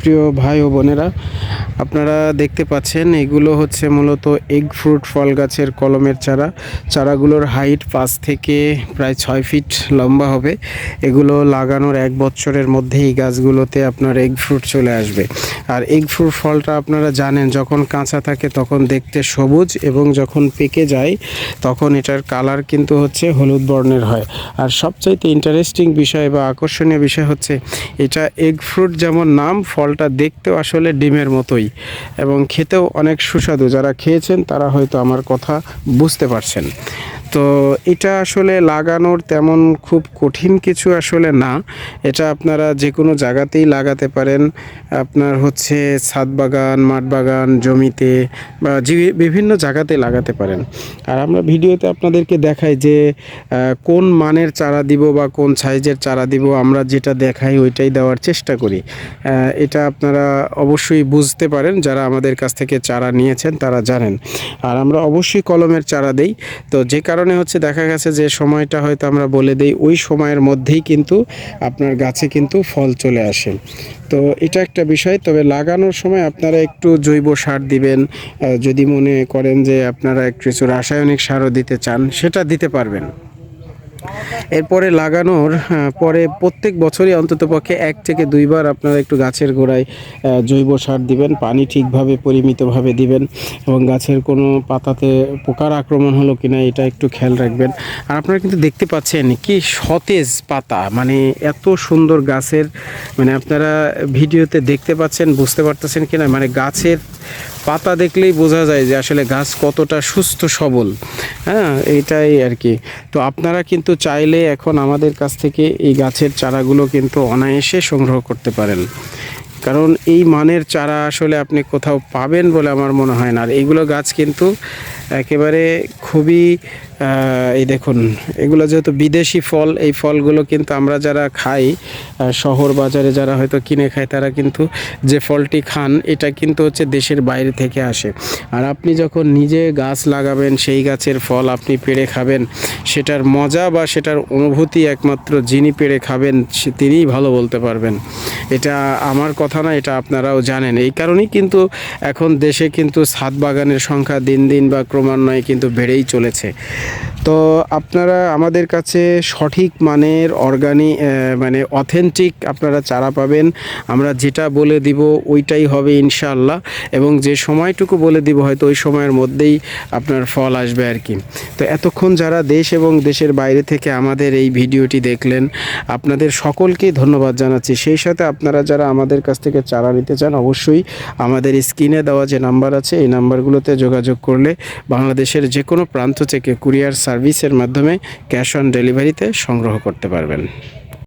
প্রিয় ভাই ও বোনেরা, আপনারা দেখতে পাচ্ছেন এগুলো হচ্ছে মূলত এগ ফ্রুট ফল গাছের কলমের চারা। চারাগুলোর হাইট পাঁচ থেকে প্রায় ছয় ফিট লম্বা হবে। এগুলো লাগানোর এক বছরের মধ্যেই এই গাছগুলোতে আপনার এগ ফ্রুট চলে আসবে। আর এগ ফ্রুট ফলটা আপনারা জানেন, যখন কাঁচা থাকে তখন দেখতে সবুজ এবং যখন পেকে যায় তখন এটার কালার কিন্তু হচ্ছে হলুদ বর্ণের হয়। আর সবচাইতে ইন্টারেস্টিং বিষয় বা আকর্ষণীয় বিষয় হচ্ছে, এটা এগ ফ্রুট যেমন নাম ফলটা দেখতেও আসলে ডিমের মতোই এবং খেতেও অনেক সুস্বাদু। যারা খেয়েছেন তারা হয়তো আমার কথা বুঝতে পারছেন। তো এটা আসলে লাগানোর তেমন খুব কঠিন কিছু আসলে না। এটা আপনারা যে কোনো জায়গাতেই লাগাতে পারেন। আপনার হচ্ছে ছাদ বাগান, মাঠ বাগান, জমিতে বা বিভিন্ন জায়গাতে লাগাতে পারেন। আর আমরা ভিডিওতে আপনাদেরকে দেখাই যে কোন মানের চারা দিব বা কোন সাইজের চারা দিব আমরা যেটা দেখাই ওইটাই দেওয়ার চেষ্টা করি। এটা আপনারা অবশ্যই বুঝতে পারেন যারা আমাদের কাছ থেকে চারা নিয়েছেন তারা জানেন। আর আমরা অবশ্যই কলমের চারা দেই। তো যে কারণে হচ্ছে দেখা গেছে যে সময়টা হয়তো আমরা বলে দিই, ওই সময়ের মধ্যেই কিন্তু আপনার গাছে কিন্তু ফল চলে আসে। তো এটা একটা বিষয়, তবে লাগানোর সময় আপনারা একটু জৈব সার দিবেন যদি মনে করেন যে আপনারা একটু কিছু রাসায়নিক সারও দিতে চান, সেটা দিতে পারবেন। এরপরে লাগানোর পরে প্রত্যেক বছরই অন্ততপক্ষে এক থেকে দুইবার আপনারা একটু গাছের গোড়ায় জৈব সার দিবেন, পানি ঠিকভাবে পরিমিতভাবে দিবেন এবং গাছের কোনো পাতাতে পোকার আক্রমণ হলো কিনা এটা একটু খেয়াল রাখবেন। আর আপনারা কিন্তু দেখতে পাচ্ছেন কি সতেজ পাতা মানে এত সুন্দর গাছের মানে আপনারা ভিডিওতে দেখতে পাচ্ছেন, বুঝতে পারতেছেন কিনা মানে গাছের পাতা দেখলেই বোঝা যায় যে আসলে গাছ কতটা সুস্থ, সবল। হ্যাঁ এটাই আর কি। তো আপনারা কিন্তু চাইলে এখন আমাদের কাছ থেকে এই গাছের চারাগুলো কিন্তু অনায়াসে সংগ্রহ করতে পারেন। কারণ এই মানের চারা আসলে আপনি কোথাও পাবেন বলে আমার মনে হয় না। আর এইগুলো গাছ কিন্তু একেবারে খুবই এই দেখুন, এগুলো যেহেতু বিদেশি ফল, এই ফলগুলো কিন্তু আমরা যারা খাই শহর বাজারে যারা হয়তো কিনে খায়, তারা কিন্তু যে ফলটি খান, এটা কিন্তু হচ্ছে দেশের বাইরে থেকে আসে। আর আপনি যখন নিজে গাছ লাগাবেন, সেই গাছের ফল আপনি পেড়ে খাবেন, সেটার মজা বা সেটার অনুভূতি একমাত্র যিনি পেড়ে খাবেন তিনিই ভালো বলতে পারবেন। এটা আমার কথা না, এটা আপনারাও জানেন। এই কারণেই কিন্তু এখন দেশে কিন্তু ছাদ বাগানের সংখ্যা দিন দিন বা ক্রমান্বয়ে কিন্তু বেড়েই চলেছে। তো আপনারা আমাদের কাছে সঠিক মানের অর্গানিক মানে অথেন্টিক আপনারা চারা পাবেন। আমরা যেটা বলে দিব ওইটাই হবে ইনশাআল্লাহ। এবং যে সময়টুকু বলে দিব হয়তো ওই সময়ের মধ্যেই আপনার ফল আসবে আর কি। তো এতক্ষণ যারা দেশ এবং দেশের বাইরে থেকে আমাদের এই ভিডিওটি দেখলেন, আপনাদের সকলকেই ধন্যবাদ জানাচ্ছি। সেই সাথে আপনারা যারা আমাদের কাছ থেকে চারা নিতে চান, অবশ্যই আমাদের স্ক্রিনে দেওয়া যে নাম্বার আছে, এই নাম্বারগুলোতে যোগাযোগ করলে বাংলাদেশের যে কোনো প্রান্ত থেকে কুরিয়ার সার্ভিসের মাধ্যমে ক্যাশ অন ডেলিভারিতে সংগ্রহ করতে পারবেন।